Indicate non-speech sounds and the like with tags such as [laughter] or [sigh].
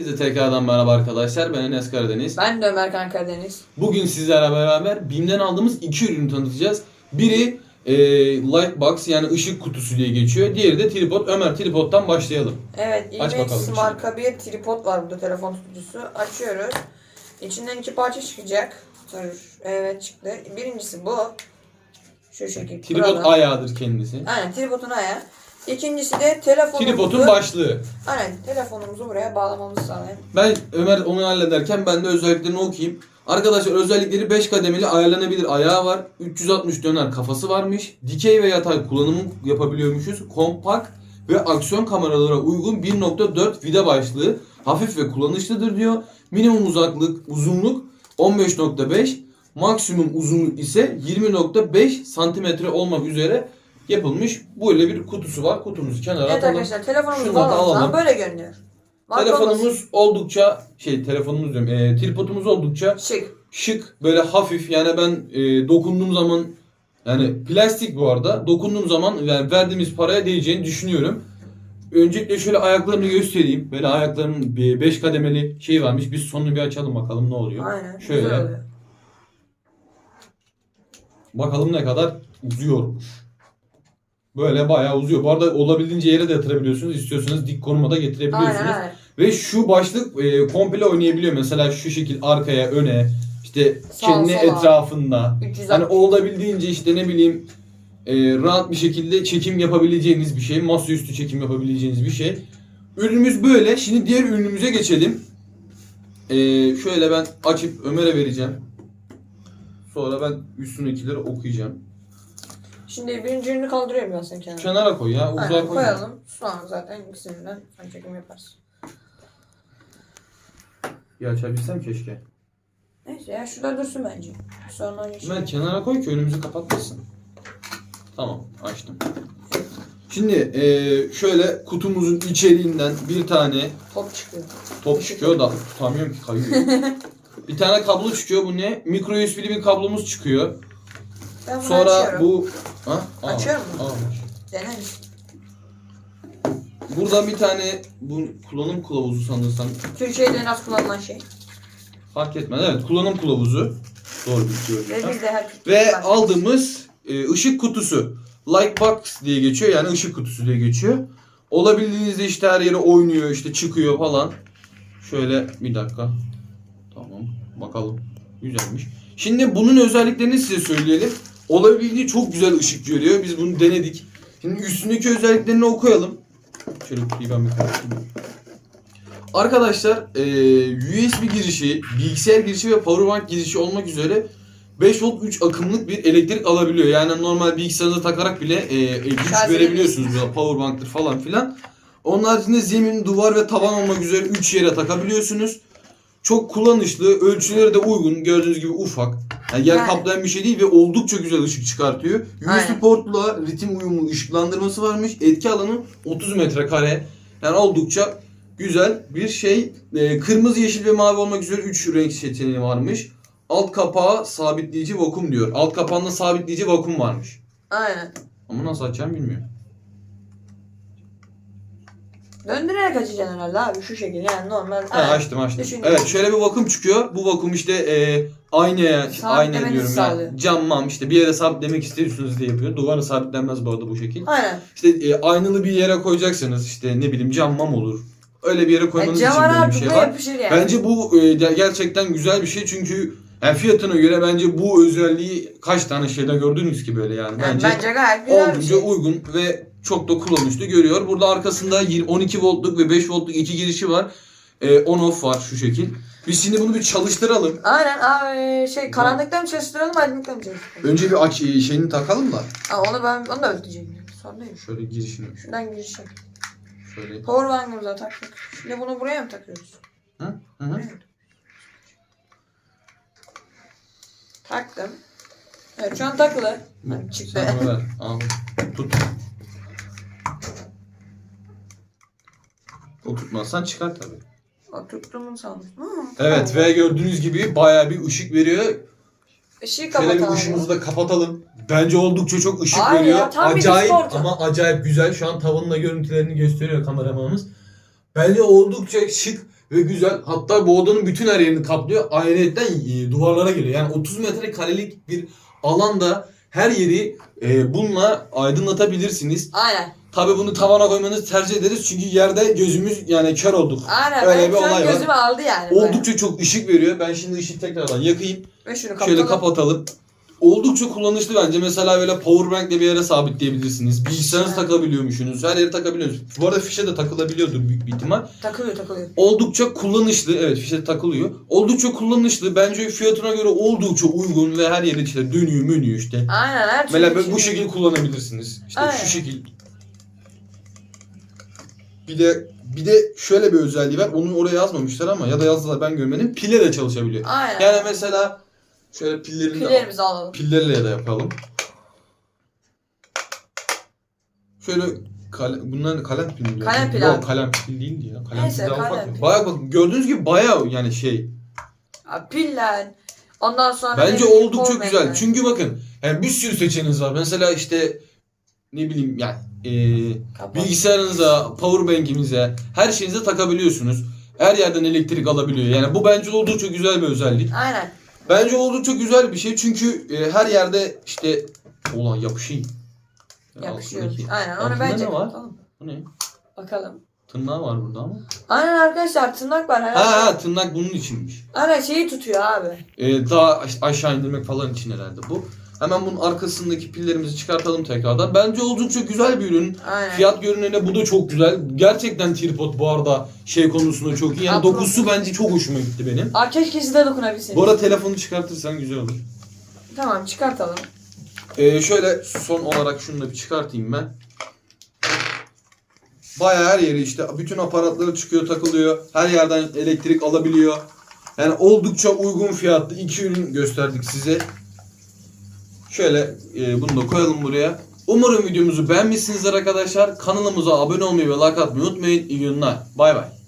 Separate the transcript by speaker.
Speaker 1: Herkese tekrardan merhaba arkadaşlar. Ben Enes Karadeniz.
Speaker 2: Ben de Ömer Kan Karadeniz.
Speaker 1: Bugün sizlerle beraber BİM'den aldığımız iki ürünü tanıtacağız. Biri e, Lightbox yani ışık kutusu diye geçiyor. Diğeri de tripod. Ömer tripod'dan başlayalım.
Speaker 2: Evet,
Speaker 1: Aç bakalım
Speaker 2: IMAX
Speaker 1: içini.
Speaker 2: marka bir tripod var burada telefon tutucusu. Açıyoruz. İçinden iki parça çıkacak. Dur, evet çıktı. Birincisi bu. Şu şekilde.
Speaker 1: Tripod
Speaker 2: kuralım.
Speaker 1: ayağıdır kendisi.
Speaker 2: Aynen tripodun ayağı. İkincisi de telefonumuzu.
Speaker 1: Tripod'un başlığı.
Speaker 2: Aynen telefonumuzu buraya bağlamamızı sağlayan.
Speaker 1: Ben Ömer onu hallederken ben de özelliklerini okuyayım. Arkadaşlar özellikleri 5 kademeli ayarlanabilir ayağı var. 360 döner kafası varmış. Dikey ve yatay kullanımı yapabiliyormuşuz. Kompakt ve aksiyon kameralara uygun 1.4 vida başlığı. Hafif ve kullanışlıdır diyor. Minimum uzaklık, uzunluk 15.5. Maksimum uzunluk ise 20.5 santimetre olmak üzere yapılmış. Böyle bir kutusu var. Kutumuzu kenara
Speaker 2: Evet
Speaker 1: atalım.
Speaker 2: arkadaşlar telefonumuzu
Speaker 1: Şunu da alalım.
Speaker 2: böyle görünüyor. Marka
Speaker 1: Telefonumuz oldukça şey telefonumuz diyorum e, tripodumuz oldukça
Speaker 2: şık.
Speaker 1: şık böyle hafif yani ben e, dokunduğum zaman yani plastik bu arada dokunduğum zaman yani verdiğimiz paraya değeceğini düşünüyorum. Öncelikle şöyle ayaklarını göstereyim. Böyle ayaklarının 5 kademeli şey varmış. Biz sonunu bir açalım bakalım ne oluyor.
Speaker 2: Aynen.
Speaker 1: Şöyle.
Speaker 2: Güzel oluyor.
Speaker 1: Bakalım ne kadar uzuyormuş. Böyle bayağı uzuyor. Bu arada olabildiğince yere de yatırabiliyorsunuz. İstiyorsanız dik konuma da getirebiliyorsunuz.
Speaker 2: Aynen aynen.
Speaker 1: Ve şu başlık e, komple oynayabiliyor. Mesela şu şekil arkaya, öne, işte
Speaker 2: Sağa,
Speaker 1: kendi
Speaker 2: sola.
Speaker 1: etrafında.
Speaker 2: 360.
Speaker 1: Hani olabildiğince işte ne bileyim e, rahat bir şekilde çekim yapabileceğiniz bir şey. Masaüstü çekim yapabileceğiniz bir şey. Ürünümüz böyle. Şimdi diğer ürünümüze geçelim. E, şöyle ben açıp Ömer'e vereceğim. Sonra ben üstündekileri okuyacağım.
Speaker 2: Şimdi birinci ürünü kaldırıyorum ben sen kenara.
Speaker 1: Kenara koy ya. Uzağa
Speaker 2: Aynen,
Speaker 1: koy.
Speaker 2: koyalım. Sonra zaten ikisinden sen çekim yaparsın.
Speaker 1: Bir açabilsem keşke.
Speaker 2: Neyse ya şurada dursun bence. Sonra geçelim.
Speaker 1: Ben kenara koy ki önümüzü kapatmasın. Tamam açtım. Şimdi eee, şöyle kutumuzun içeriğinden bir tane
Speaker 2: Top çıkıyor.
Speaker 1: top çıkıyor da tutamıyorum ki kayıyor. [laughs] bir tane kablo çıkıyor bu ne? Mikro USB'li bir kablomuz çıkıyor.
Speaker 2: Ben bunu
Speaker 1: Sonra
Speaker 2: açıyorum.
Speaker 1: bu ha?
Speaker 2: Açıyor mu?
Speaker 1: aa.
Speaker 2: Dene misin?
Speaker 1: Buradan bir tane bu kullanım kılavuzu sanırsam
Speaker 2: Türkiye'de en az kullanılan şey.
Speaker 1: fark etmez. Evet kullanım kılavuzu. Doğru biliyorum.
Speaker 2: Ve biz de her
Speaker 1: Ve aldığımız e, ışık kutusu. Lightbox diye geçiyor yani ışık kutusu diye geçiyor. Olabildiğinizde işte her yere oynuyor işte çıkıyor falan. Şöyle bir dakika. Tamam bakalım. Güzelmiş. Şimdi bunun özelliklerini size söyleyelim. Olabildiğince çok güzel ışık görüyor. Biz bunu denedik. Şimdi üstündeki özelliklerini okuyalım. Şöyle kutuyu ben bir kapatayım. Arkadaşlar e, USB girişi, bilgisayar girişi ve powerbank girişi olmak üzere 5 volt 3 akımlık bir elektrik alabiliyor. Yani normal bilgisayarınıza takarak bile e, e, güç verebiliyorsunuz powerbanktır falan filan. Onun haricinde zemin, duvar ve taban olmak üzere 3 yere takabiliyorsunuz. Çok kullanışlı, ölçüleri de uygun. Gördüğünüz gibi ufak. Yani yer
Speaker 2: Yani.
Speaker 1: kaplayan bir şey değil ve oldukça güzel ışık çıkartıyor. USB
Speaker 2: Aynen.
Speaker 1: portla ritim uyumlu ışıklandırması varmış. Etki alanı 30 metrekare. Yani oldukça güzel bir şey. Ee, kırmızı, yeşil ve mavi olmak üzere 3 renk seçeneği varmış. Alt kapağı sabitleyici vakum diyor. Alt kapağında sabitleyici vakum varmış.
Speaker 2: Aynen.
Speaker 1: Ama nasıl açacağım bilmiyorum.
Speaker 2: Döndürerek açacaksın herhalde abi şu şekilde yani normal.
Speaker 1: Ha,
Speaker 2: Aynen.
Speaker 1: açtım açtım.
Speaker 2: Düşündüm.
Speaker 1: Evet şöyle bir vakum çıkıyor. Bu vakum işte e, aynaya, işte ayna
Speaker 2: Sabitlemenizi
Speaker 1: diyorum ya. Cam mam işte bir yere sabitlemek istiyorsunuz diye yapıyor. Duvara sabitlenmez bu arada bu şekil.
Speaker 2: Aynen.
Speaker 1: İşte e, aynalı bir yere koyacaksınız işte ne bileyim cam mam olur. Öyle bir yere
Speaker 2: Yani
Speaker 1: koymanız için
Speaker 2: cam
Speaker 1: böyle bir şey var.
Speaker 2: yani.
Speaker 1: Bence bu e, ger- gerçekten güzel bir şey çünkü yani fiyatına göre bence bu özelliği kaç tane şeyde gördünüz ki böyle yani.
Speaker 2: Yani
Speaker 1: Bence,
Speaker 2: bence, gayet güzel bir şey.
Speaker 1: uygun ve çok da kullanışlı görüyor. Burada arkasında yir- 12 voltluk ve 5 voltluk iki girişi var. E, on off var şu şekil. Biz şimdi bunu bir çalıştıralım.
Speaker 2: Aynen abi şey karanlıkta mı çalıştıralım aydınlıkta mı çalıştıralım?
Speaker 1: Önce bir aç e, şeyini takalım da.
Speaker 2: Ha, onu ben onu da ödeyeceğim. Sorun değil.
Speaker 1: Şöyle girişini
Speaker 2: Şuradan girişim.
Speaker 1: şöyle.
Speaker 2: Powerbank'ımıza taktık. Şimdi bunu buraya mı takıyoruz?
Speaker 1: Hı? Hı hı.
Speaker 2: Taktım. Evet şu an takılı. Çıktı.
Speaker 1: Sen ver. Al. Tut. Tutmazsan çıkar tabii.
Speaker 2: O tuttuğumu sanmıştım.
Speaker 1: Evet ve gördüğünüz gibi bayağı bir ışık veriyor.
Speaker 2: Işığı
Speaker 1: Şöyle bir
Speaker 2: kapatalım.
Speaker 1: ışığımızı da kapatalım. Bence oldukça çok ışık
Speaker 2: Ay
Speaker 1: veriyor.
Speaker 2: tam bir
Speaker 1: acayip
Speaker 2: spor.
Speaker 1: ama acayip güzel. Şu an tavanla görüntülerini gösteriyor kameramanımız. Bence oldukça şık ve güzel. Hatta bu odanın bütün her yerini kaplıyor. Ayrıyetten e, duvarlara geliyor. Yani 30 metrekarelik bir alanda her yeri e, bununla aydınlatabilirsiniz.
Speaker 2: Aynen.
Speaker 1: Tabi bunu tavana koymanızı tercih ederiz çünkü yerde gözümüz yani kör olduk.
Speaker 2: Aynen.
Speaker 1: Öyle
Speaker 2: Benim
Speaker 1: bir
Speaker 2: şu an
Speaker 1: olay var.
Speaker 2: gözümü aldı yani.
Speaker 1: Oldukça çok ışık veriyor. Ben şimdi ışığı tekrardan yakayım.
Speaker 2: Ve şunu kapatalım.
Speaker 1: Şöyle kapatalım. Oldukça kullanışlı bence. Mesela böyle powerbank'le bir yere sabitleyebilirsiniz. Bilgisayarınızı
Speaker 2: Evet.
Speaker 1: takabiliyormuşsunuz. Her yere takabiliyorsunuz. Bu arada fişe de takılabiliyordur büyük bir ihtimal.
Speaker 2: Takılıyor takılıyor.
Speaker 1: Oldukça kullanışlı. Evet fişe takılıyor. Oldukça kullanışlı. Bence fiyatına göre oldukça uygun ve her yere işte dönüyor menüyor işte.
Speaker 2: Aynen her türlü
Speaker 1: Mesela böyle
Speaker 2: şey.
Speaker 1: bu şekilde kullanabilirsiniz. İşte
Speaker 2: Aynen.
Speaker 1: şu şekil. Bir de bir de şöyle bir özelliği var. Onu oraya yazmamışlar ama ya da yazdılar ben görmedim. Pile de çalışabiliyor.
Speaker 2: Aynen.
Speaker 1: Yani mesela şöyle pillerini de
Speaker 2: Pillerimizi alalım.
Speaker 1: pillerle de yapalım. Şöyle kale, bunlar kalem pil mi?
Speaker 2: Kalem pil
Speaker 1: Yok
Speaker 2: abi.
Speaker 1: kalem pil değildi ya. Kalem
Speaker 2: Neyse,
Speaker 1: pil daha
Speaker 2: kalem
Speaker 1: ufak.
Speaker 2: pil.
Speaker 1: Baya bak gördüğünüz gibi baya yani şey.
Speaker 2: Ya, Piller. Ondan sonra
Speaker 1: Bence
Speaker 2: ne bileyim,
Speaker 1: oldukça güzel. Çünkü bakın yani bir sürü seçeneğiniz var. Mesela işte ne bileyim yani
Speaker 2: Kapat.
Speaker 1: bilgisayarınıza, powerbank'imize, her şeyinize takabiliyorsunuz. Her yerden elektrik alabiliyor. Yani bu bence oldukça güzel bir özellik.
Speaker 2: Aynen.
Speaker 1: Bence oldukça güzel bir şey çünkü e, her yerde işte olan yapışayım. Ya
Speaker 2: Yapışıyor.
Speaker 1: altındaki-
Speaker 2: Aynen onu bence
Speaker 1: ne var?
Speaker 2: kapatalım.
Speaker 1: Bu ne?
Speaker 2: Bakalım.
Speaker 1: Tırnağı var burada ama.
Speaker 2: Aynen arkadaşlar tırnak var. herhalde.
Speaker 1: Ha ha tırnak bunun içinmiş.
Speaker 2: Aynen şeyi tutuyor abi.
Speaker 1: E, daha aş- aşağı indirmek falan için herhalde bu. Hemen bunun arkasındaki pillerimizi çıkartalım tekrardan. Bence oldukça güzel bir ürün.
Speaker 2: Aynen.
Speaker 1: Fiyat görünene bu da çok güzel. Gerçekten tripod bu arada şey konusunda çok iyi. Yani
Speaker 2: Ha,
Speaker 1: dokusu bence çok hoşuma gitti benim.
Speaker 2: Aa keşke siz de dokunabilsiniz.
Speaker 1: Bu arada telefonu çıkartırsan güzel olur.
Speaker 2: Tamam çıkartalım.
Speaker 1: Ee, şöyle son olarak şunu da bir çıkartayım ben. Bayağı her yeri işte bütün aparatları çıkıyor takılıyor. Her yerden elektrik alabiliyor. Yani oldukça uygun fiyatlı iki ürün gösterdik size. Şöyle e, bunu da koyalım buraya. Umarım videomuzu beğenmişsinizdir arkadaşlar. Kanalımıza abone olmayı ve like atmayı unutmayın. İyi günler. Bay bay.